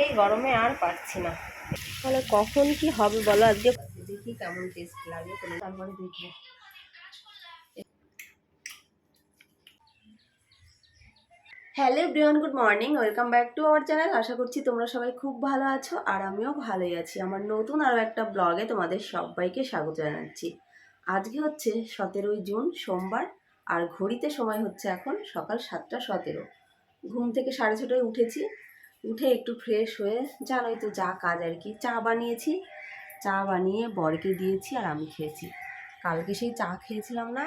এই গরমে আর পারছি না। তাহলে কখন কি হবে বলো আজকে? দেখি কেমন টেস্ট লাগে তারপরে দেখব। Hello everyone good morning welcome back to our channel আশা করছি তোমরা সবাই খুব ভালো আছো আর আমিও ভালোই আছি। আমার নতুন আরও একটা ব্লগে তোমাদের সবাইকে স্বাগত জানাচ্ছি। আজকে হচ্ছে সতেরোই জুন সোমবার আর ঘড়িতে সময় হচ্ছে এখন সকাল সাতটা সতেরো। ঘুম থেকে সাড়ে ছটায় উঠেছি উঠে একটু ফ্রেশ হয়ে জানোই তো যা কাজ আর কি, চা বানিয়েছি। চা বানিয়ে বরকে দিয়েছি আর আমি খেয়েছি। কালকে সেই চা খেয়েছিলাম না,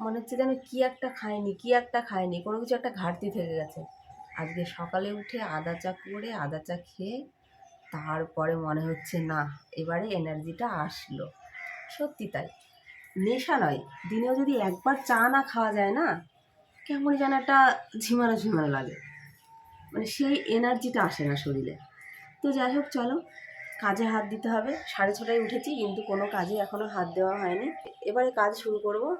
মনে হচ্ছে যেন কী একটা খায়নি কী একটা খায়নি কোনো কিছু একটা ঘাটতি থেকে গেছে। আজকে সকালে উঠে আদা চা করে, আদা চা খেয়ে তারপরে মনে হচ্ছে না, এবারে এনার্জিটা আসলো। সত্যি তাই। নেশা নয়, দিনেও যদি একবার চা না খাওয়া যায় না, কেমন যেন একটা ঝিমানো ঝিমানো লাগে। মানে সেই এনার্জিটা আসে না শরীরে। তো যাই হোক, চলো। কাজে হাত দিতে হবে। সাড়ে ছটায় উঠেছি, কিন্তু কোনো কাজে এখনও হাত দেওয়া হয়নি। এবারে কাজ শুরু করব।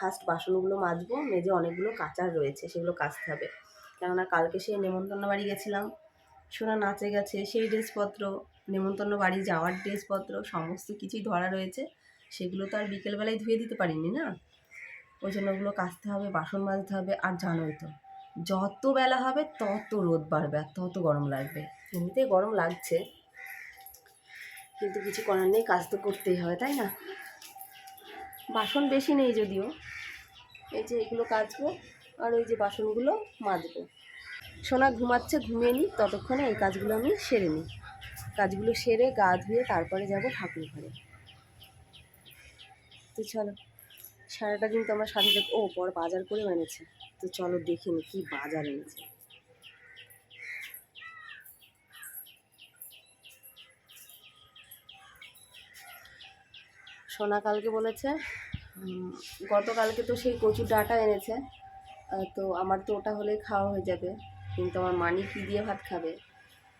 ফার্স্ট বাসনগুলো মাজবো, মেজে অনেকগুলো কাচার রয়েছে, সেগুলো কাচতে হবে। কেননা কালকে সেই নেমন্তন্ন বাড়ি গেছিলাম। সোনা নাচে গেছে, সেই ড্রেসপত্র, নেমন্তন্ন বাড়ি যাওয়ার ড্রেসপত্র, সমস্ত কিছুই ধরা রয়েছে। সেগুলো তো আর বিকেলবেলায় ধুয়ে দিতে পারিনি না? ওই জন্য ওগুলো কাচতে হবে, বাসন মাজতে হবে, আর জানোই তো। যত বেলা হবে তত রোদ বাড়বে আর তত গরম লাগবে। এমনিতেই গরম লাগছে, কিন্তু কিছু করার নেই, কাজ তো করতেই হবে, তাই না? বাসন বেশি নেই যদিও। এই যে এগুলো কাচবো আর ওই যে বাসনগুলো মাজবো। সোনা ঘুমাচ্ছে, ঘুমিয়ে নিই ততক্ষণে এই কাজগুলো আমি সেরে নিই। কাজগুলো সেরে গা ধুয়ে তারপরে যাব ঠাকুর ঘরে। তো চলো, সারাটা দিন তো আমার সাথে ও, পর বাজার করে এনেছে। তো চলো দেখে নি কী বাজার এনেছে। সোনা কালকে বলেছে গতকালকে তো সেই কচুর ডাটা এনেছে তো আমার তো ওটা হলেই খাওয়া হয়ে যাবে, কিন্তু আমার মানি কী দিয়ে ভাত খাবে?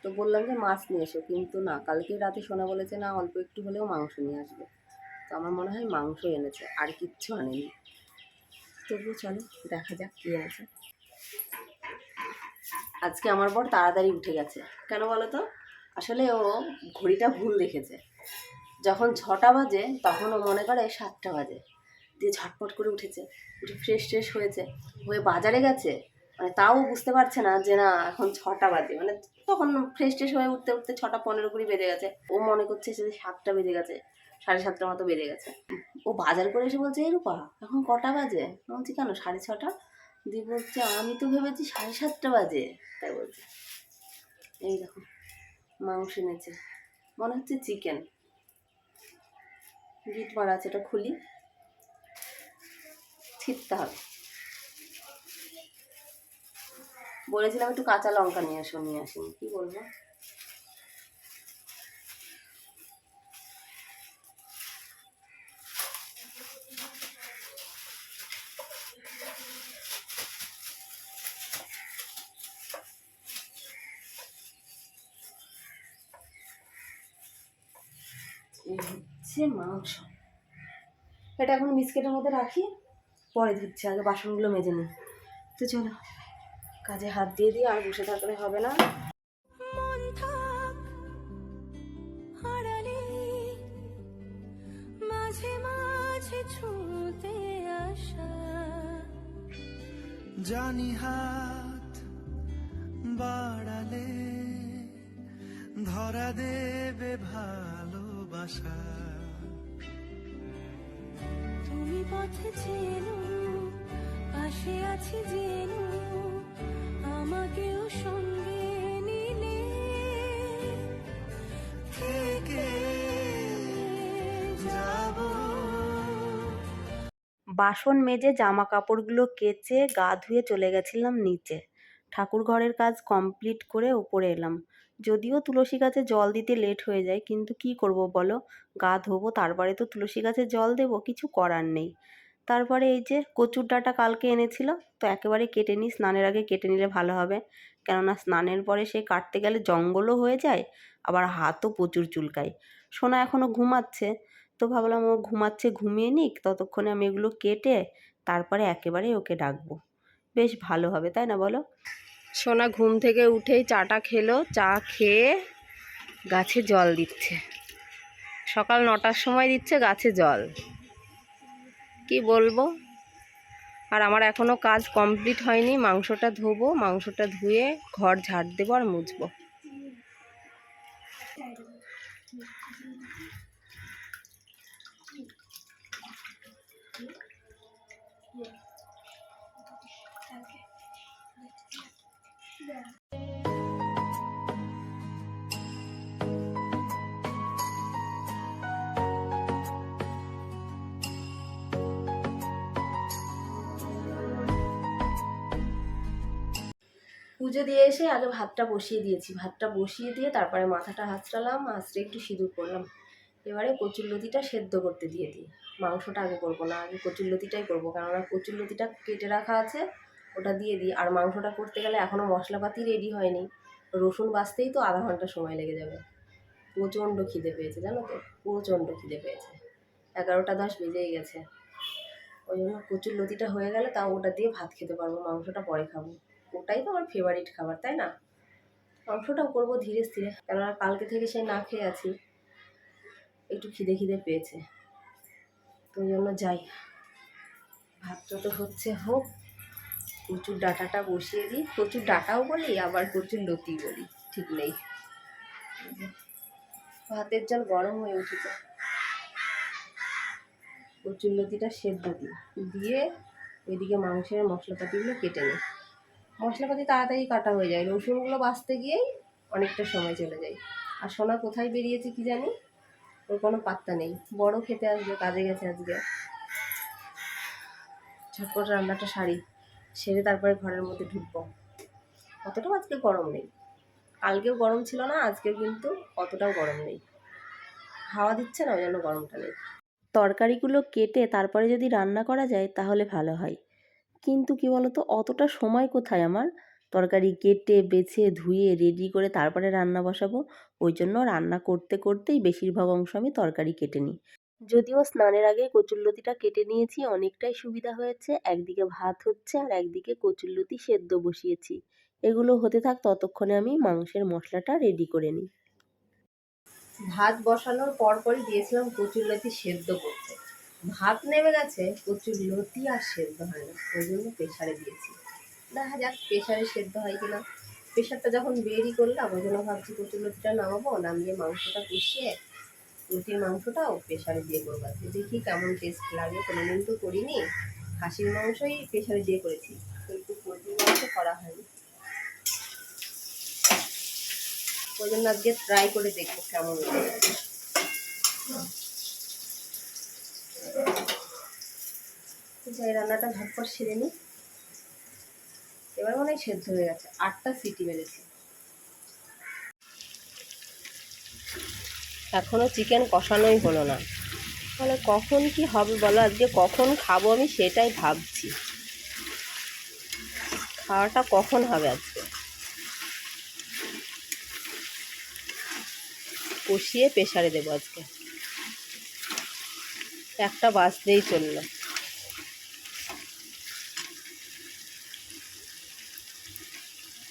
তো বললাম যে মাছ নিয়ে এসো, কিন্তু না, কালকে রাতে সোনা বলেছে না, অল্প একটু হলেও মাংস নিয়ে আসবে। তো আমার মনে হয় মাংস এনেছে, আর কিচ্ছু আনেনি। তবুও চলো দেখা যাক কী এনেছে আজকে আমার বর তাড়াতাড়ি উঠে গেছে। কেন বলো তো? আসলে ও ঘড়িটা ভুল দেখেছে। যখন ছটা বাজে, তখন ও মনে করে সাতটা বাজে। দিয়ে ঝটপট করে উঠেছে। উঠে ফ্রেশ ট্রেশ হয়েছে। হয়ে বাজারে গেছে। মানে তাও বুঝতে পারছে না যে না, এখন ছটা বাজে। মানে তখন ফ্রেশ ট্রেশ হয়ে উঠতে উঠতে ছটা পনেরো কুড়ি বেজে গেছে। ও মনে করছে যে সাতটা বেজে গেছে। সাড়ে সাতটার মতো বেজে গেছে। ও বাজার করে এসে বলছে এই রূপা, এখন কটা বাজে? বলছি, কেন, সাড়ে ছটা? দিয়ে বলছে, আমি তো ভেবেছি সাড়ে সাতটা বাজে। তাই বলছে। এই দেখো, মাংস এনেছে। মনে হচ্ছে চিকেন। গিট মারা আছে, এটা খুলি। ছিটতে হবে। বলেছিলাম একটু কাঁচা লঙ্কা নিয়ে আসো, নিয়ে আসিনি। কি বলব? হচ্ছে মাংস। এটা এখন বিস্কেটের মধ্যে রাখি, পরে ধুচ্ছে, আগে বাসনগুলো মেজে নিই। তো চলো, কাজে হাত দিয়ে দিয়ে আর বসে থাকলে হবে না। জানি হাত বাড়ালে ধরা দেবে ভালোবাসা। তুমি পথে চেনো পাশে আছি জেনো আমাকেও সঙ্গে নিলে। থেকে যাব। বাসন মেজে জামা কাপড়গুলো কেচে গা ধুয়ে চলে গেছিলাম নিচে। ঠাকুর ঘরের কাজ কমপ্লিট করে উপরে এলাম। যদিও তুলসী গাছে জল দিতে লেট হয়ে যায়, কিন্তু কি করব বলো? গা ধোবো, তারপরে তো তুলসী গাছে জল দেবো, কিছু করার নেই। তারপরে এই যে কচুর ডাঁটা কালকে এনেছিল, তো একেবারে কেটে নিই, স্নানের আগে কেটে নিলে ভালো হবে। কেননা স্নানের পরে সে কাটতে গেলে জঙ্গলও হয়ে যায়, আবার হাতও প্রচুর চুলকায়। সোনা এখনও ঘুমাচ্ছে, তো ভাবলাম ও ঘুমাচ্ছে, ঘুমিয়ে নিক, ততক্ষণে আমি এগুলো কেটে তারপরে একেবারে ওকে ডাকবো। বেশ ভালো হবে, তাই না বলো? সোনা ঘুম থেকে উঠেই চাটা খেলো, চা খেয়ে গাছে জল দিচ্ছে। সকাল নটার সময় দিচ্ছে, গাছে জল। কি বলব? আর আমার এখনও কাজ কমপ্লিট হয়নি, মাংসটা ধোবো, মাংসটা ধুয়ে ঘর ঝাড় দেবো আর মুছবো। পুজো দিয়ে এসে আগে ভাতটা বসিয়ে দিয়েছি। ভাতটা বসিয়ে দিয়ে তারপরে মাথাটা হাঁচড়ালাম হাঁচড়ে একটু সিঁদুর করলাম এবারে কচুরলতিটা সেদ্ধ করতে দিয়ে দিই। মাংসটা আগে করব না, আগে কচুরলতিটাই করব। কেননা কচুরলতিটা কেটে রাখা আছে, ওটা দিয়ে দিই। আর মাংসটা করতে গেলে এখনও মশলাপাতি রেডি হয়নি। রসুন বাছতেই তো আধা ঘণ্টা সময় লেগে যাবে। প্রচণ্ড খিদে পেয়েছে, জানো তো? প্রচণ্ড খিদে পেয়েছে। এগারোটা দশ বেজেই গেছে। ওই জন্য কচুর লতিটা হয়ে গেলে তাও ওটা দিয়ে ভাত খেতে পারব, মাংসটা পরে খাব। ওটাই তো আমার ফেভারিট খাবার, তাই না? মাংসটাও করব ধীরে স্থিরে, কেননা কালকে থেকে সে না খেয়ে আছি। একটু খিদে খিদে পেয়েছে। তো জন্য যাই। ভাতটা তো হচ্ছে, হোক। কচুর ডাঁটাটা বসিয়ে দিই। কচুর ডাঁটাও বলি, আবার কচুর লতি বলি। ঠিক নেই। ভাতের জল গরম হয়ে উঠেছে। কচুর লতিটা সেদ্ধ দিই দিয়ে এদিকে মাংসের মশলাপাতিগুলো কেটে নিই। মশলাপাতি তাড়াতাড়ি কাটা হয়ে যায়। রসুনগুলো বাঁচতে গিয়েই অনেকটা সময় চলে যায়। আর সোনা কোথায় বেরিয়েছে কি জানি? ওর কোনো পাত্তা নেই। বড় খেতে আসবে, কাজে গেছে আজকে। ঝটপট রান্নাটা সারি, সেরে তারপরে ঘরের মধ্যে ঢুকবো। অতটাও আজকে গরম নেই। কালকেও গরম ছিল না, আজকেও কিন্তু অতটাও গরম নেই। হাওয়া দিচ্ছে না, ওই জন্য গরমটা নেই। তরকারিগুলো কেটে তারপরে যদি রান্না করা যায়, তাহলে ভালো হয়। কিন্তু কি বলতো, অতটা সময় কোথায় আমার? তরকারি কেটে, বেছে, ধুয়ে রেডি করে তারপরে রান্না বসাবো। ওই জন্য রান্না করতে করতেই বেশিরভাগ অংশ আমি তরকারি কেটে নিই। যদিও স্নানের আগে কচুরলতিটা কেটে নিয়েছি, অনেকটাই সুবিধা হয়েছে। একদিকে ভাত হচ্ছে আর একদিকে কচুরলতি সেদ্ধ বসিয়েছি। এগুলো হতে থাক, ততক্ষণে আমি মাংসের মশলাটা রেডি করে নিই। ভাত বসানোর পরপরই দিয়েছিলাম কচুরলতি সেদ্ধ করতে। ভাত নেমে গেছে প্রচুর লতি আর সেদ্ধ হয় না। ওই জন্য প্রেশারে দিয়েছি। দেখা যাক প্রেশারে সেদ্ধ হয় কিনা। প্রেশারটা যখন বেরি করলাম, ওই জন্য ভাবছি প্রচুর লতিটা নামাবো, নামিয়ে মাংসটা কষিয়ে রুটির মাংসটাও প্রেশারে দিয়ে করব। আজকে দেখি কেমন টেস্ট লাগে। কোনো দিন তো করিনি। খাসির মাংসই প্রেশারে দিয়ে করেছি। কিন্তু পোলট্রির মাংস করা হয়নি। ওই জন্য আজকে ট্রাই করে দেখব কেমন লাগে যাই রান্নাটা ঝটপট সেরে নিই। এবার মনে হয় সেদ্ধ হয়ে গেছে। আটটা সিটি মেরেছি এখনও চিকেন কষানোই হলো না। তাহলে কখন কি হবে বলো? আজকে কখন খাব আমি সেটাই ভাবছি। খাওয়াটা কখন হবে আজকে? কষিয়ে প্রেশারে দেবো আজকে। একটা বাজতেই চলল।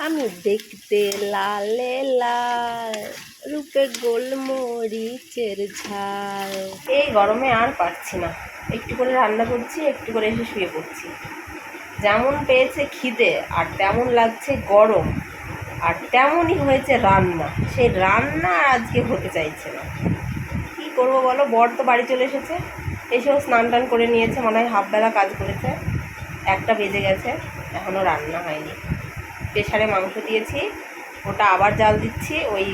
আমি দেখতে লালে লাল, রূপে গোলমরিচের ঝাল। এই গরমে আর পারছি না। একটু করে রান্না করছি, একটু করে এসে শুয়ে পড়ছি। যেমন পেয়েছে খিদে, আর তেমন লাগছে গরম, আর তেমনই হয়েছে রান্না। সেই রান্না আজকে হতে চাইছে না। কী করব বলো? বর তো বাড়ি চলে এসেছে। এসেও স্নান টান করে নিয়েছে, মনে হয় হাফবেলা কাজ করেছে। একটা বেজে গেছে এখনও রান্না হয়নি। প্রেশারে মাংস দিয়েছি। ওটা আবার জাল দিচ্ছি। ওই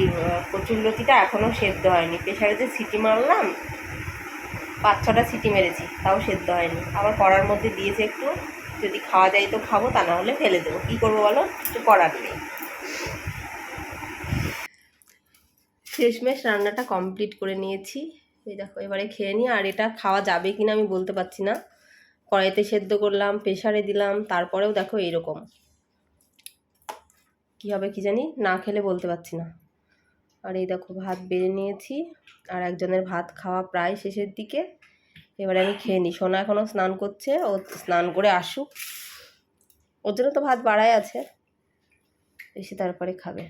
কচুর লতিটা এখনও সেদ্ধ হয়নি। প্রেশারে যে সিটি মারলাম, পাঁচ ছটা সিটি মেরেছি, তাও সেদ্ধ হয়নি। আবার কড়ার মধ্যে দিয়েছে একটু। যদি খাওয়া যায় তো খাব, তা না হলে ফেলে দেবো। কী করব বলো? কিছু করার নেই। শেষমেশ রান্নাটা কমপ্লিট করে নিয়েছি। এই দেখো, এবারে খেয়ে নিই। আর এটা খাওয়া যাবে কি না আমি বলতে পারছি না। কড়াইতে সেদ্ধ করলাম প্রেশারে দিলাম, তারপরেও দেখো এইরকম। কী হবে কি জানি, না খেলে বলতে পারছি না। আর এই দেখো ভাত বেড়ে নিয়েছি, আর একজনের ভাত খাওয়া প্রায় শেষের দিকে। এবারে আমি খেয়ে নিই সোনা এখনও স্নান করছে, ও স্নান করে আসুক। ওর জন্য তো ভাত বাড়াই আছে, এসে তারপরে খাবে।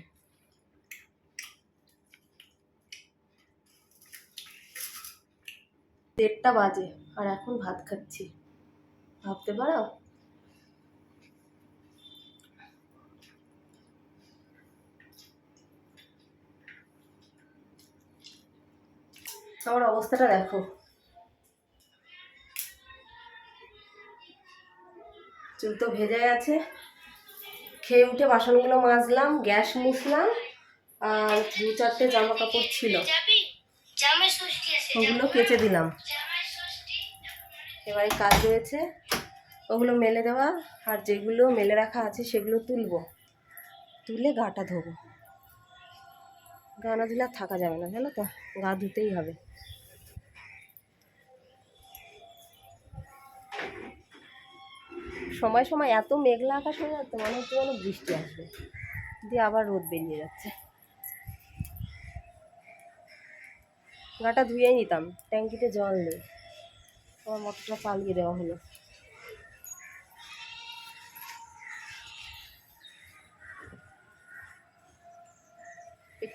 দেড়টা বাজে, আর এখন ভাত খাচ্ছি। ভাবতে পারো? আমার অবস্থাটা দেখো। চুল তো ভেজে গেছে। খেয়ে উঠে বাসনগুলো মাজলাম গ্যাস মুছলাম আর দু চারটে জামা কাপড় ছিল ওগুলো কেচে দিলাম। এবারে কাজ রয়েছে। ওগুলো মেলে দেওয়া আর যেগুলো মেলে রাখা আছে সেগুলো তুলবো। তুলে গাটা ধোবো। গা না ধুলে থাকা যাবে না, জানো তো? গা ধুতেই হবে। সময় সময় এত মেঘলা আকাশ হয়ে যাচ্ছে, মনে হচ্ছে যেন বৃষ্টি আসবে। দিয়ে আবার রোদ বেরিয়ে যাচ্ছে। গাটা ধুয়েই নিতাম, ট্যাঙ্কিতে জল নেই। আমার মোটরটা পালিয়ে দেওয়া হলো।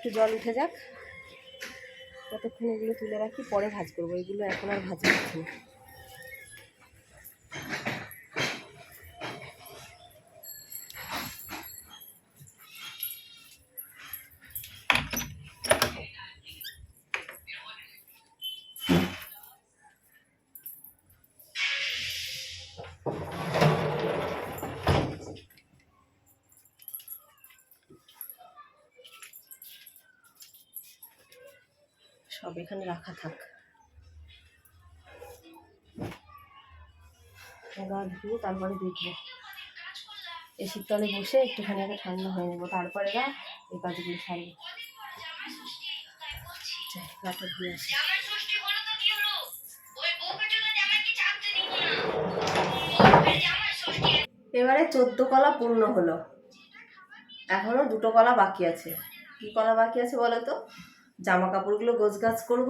একটু জল উঠে যাক। ততক্ষণ এগুলো তুলে রাখি, পরে ভাজ করব। এগুলো এখন আর ভাজ করছি না। সব এখানে রাখা থাক। ধুয়ে তারপরে দেখব। এসির তলে বসে একটুখানি আগে ঠান্ডা হয়ে নেব, তারপরে গা এই কাজগুলো সারবো আসি। এবারে চোদ্দ কলা পূর্ণ হলো। এখনও দুটো কলা বাকি আছে। কি কলা বাকি আছে বলো তো? জামা কাপড়গুলো গোছগাছ করব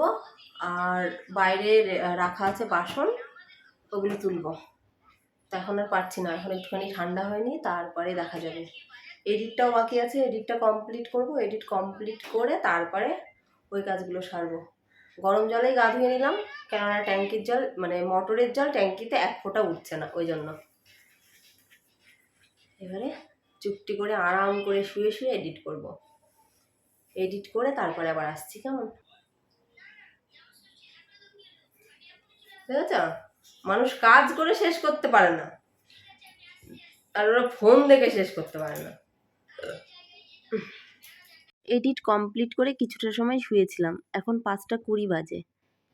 আর বাইরে রাখা আছে বাসন, ওগুলো তুলবো। তো এখন আর পারছি না, এখন একটুখানি ঠান্ডা হয়নি, তারপরে দেখা যাবে। এডিটটাও বাকি আছে, এডিটটা কমপ্লিট করব, এডিট কমপ্লিট করে তারপরে ওই কাজগুলো সারবো। গরম জলেই গা ধুয়ে নিলাম, কেননা ট্যাঙ্কির জল মানে মোটরের জল ট্যাঙ্কিতে এক ফোঁটা উঠছে না, ওই জন্য। এবারে চুপটি করে আরাম করে শুয়ে শুয়ে এডিট করব। এডিট করে তারপরে আবার আসছি, কেমন? বুঝেছ? মানুষ কাজ করে শেষ করতে পারে না। আর ওরা ফোন দেখে শেষ করতে পারে না। এডিট কমপ্লিট করে কিছুটা সময় শুয়েছিলাম। এখন পাঁচটা কুড়ি বাজে।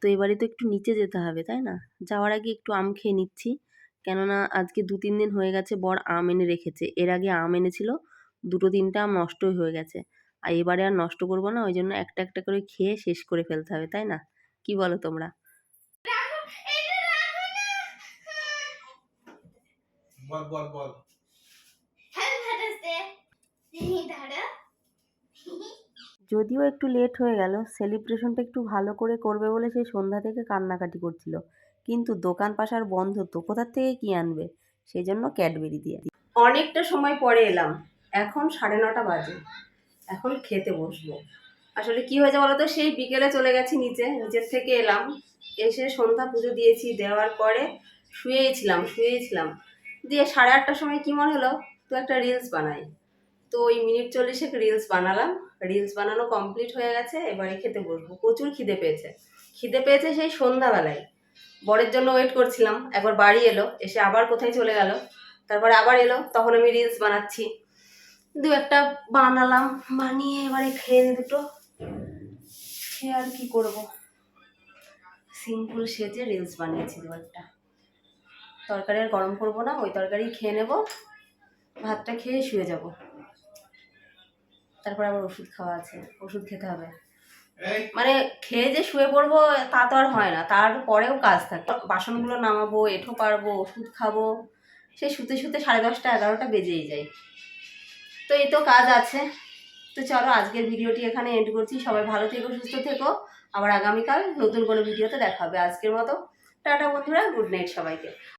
তো এবারে তো একটু নিচে যেতে হবে, তাই না? যাওয়ার আগে একটু আম খেয়ে নিচ্ছি। কেননা আজকে দু তিন দিন হয়ে গেছে বর আম এনে রেখেছে। এর আগে আম এনেছিল, দুটো তিনটা আম নষ্টই হয়ে গেছে। আর এবারে আর নষ্ট করব না ওই জন্য একটা একটা করে খেয়ে শেষ করে ফেলতে হবে তাই না? কি বলো তোমরা? বল বল বল। যদিও একটু লেট হয়ে গেল সেলিব্রেশনটা একটু ভালো করে করবে বলে সে সন্ধ্যা থেকে কান্নাকাটি করছিল। কিন্তু দোকান পাশার বন্ধ তো কোথার থেকে কি আনবে? সেই জন্য ক্যাডবেরি দিয়ে অনেকটা সময় পরে এলাম এখন সাড়ে নটা বাজে। এখন খেতে বসবো। আসলে কি হয়েছে বলতো? সেই বিকেলে চলে গেছি নিচে, নিচের থেকে এলাম। এসে সন্ধ্যা পুজো দিয়েছি, দেওয়ার পরে শুয়েই ছিলাম শুয়েই ছিলাম। দিয়ে সাড়ে আটটার সময় কি মনে হলো? তো একটা রিলস বানাই। তো ওই মিনিট চল্লিশেক রিলস বানালাম। রিলস বানানো কমপ্লিট হয়ে গেছে, এবারে খেতে বসবো। প্রচুর খিদে পেয়েছে। খিদে পেয়েছে সেই সন্ধ্যাবেলায়। বরের জন্য ওয়েট করছিলাম। একবার বাড়ি এলো, এসে আবার কোথায় চলে গেল? তারপরে আবার এলো, তখন আমি রিলস বানাচ্ছি। দু একটা বানালাম বানিয়ে এবারে খেয়ে নি দুটো। খেয়ে আর কি করব? সিম্পল সেজে রিলস বানিয়েছি দু একটা। তরকারি আর গরম করব না ওই তরকারি খেয়ে নেব ভাতটা খেয়ে শুয়ে যাব। তারপর আবার ওষুধ খাওয়া আছে ওষুধ খেতে হবে। মানে খেয়ে যে শুয়ে পড়ব তা তো আর হয় না তারপরেও কাজ থাকে। বাসনগুলো নামাবো এঁঠো পারব ওষুধ খাব সে শুতে শুতে সাড়ে দশটা এগারোটা বেজেই যায়। তো এই তো কাজ আছে। তো চলো আজকের ভিডিওটি এখানে এন্ড করছি। সবাই ভালো থেকো, সুস্থ থেকো। আবার আগামীকাল নতুন কোনো ভিডিওতে দেখাবে আজকের মতো টাটা বন্ধুরা, গুড নাইট সবাইকে।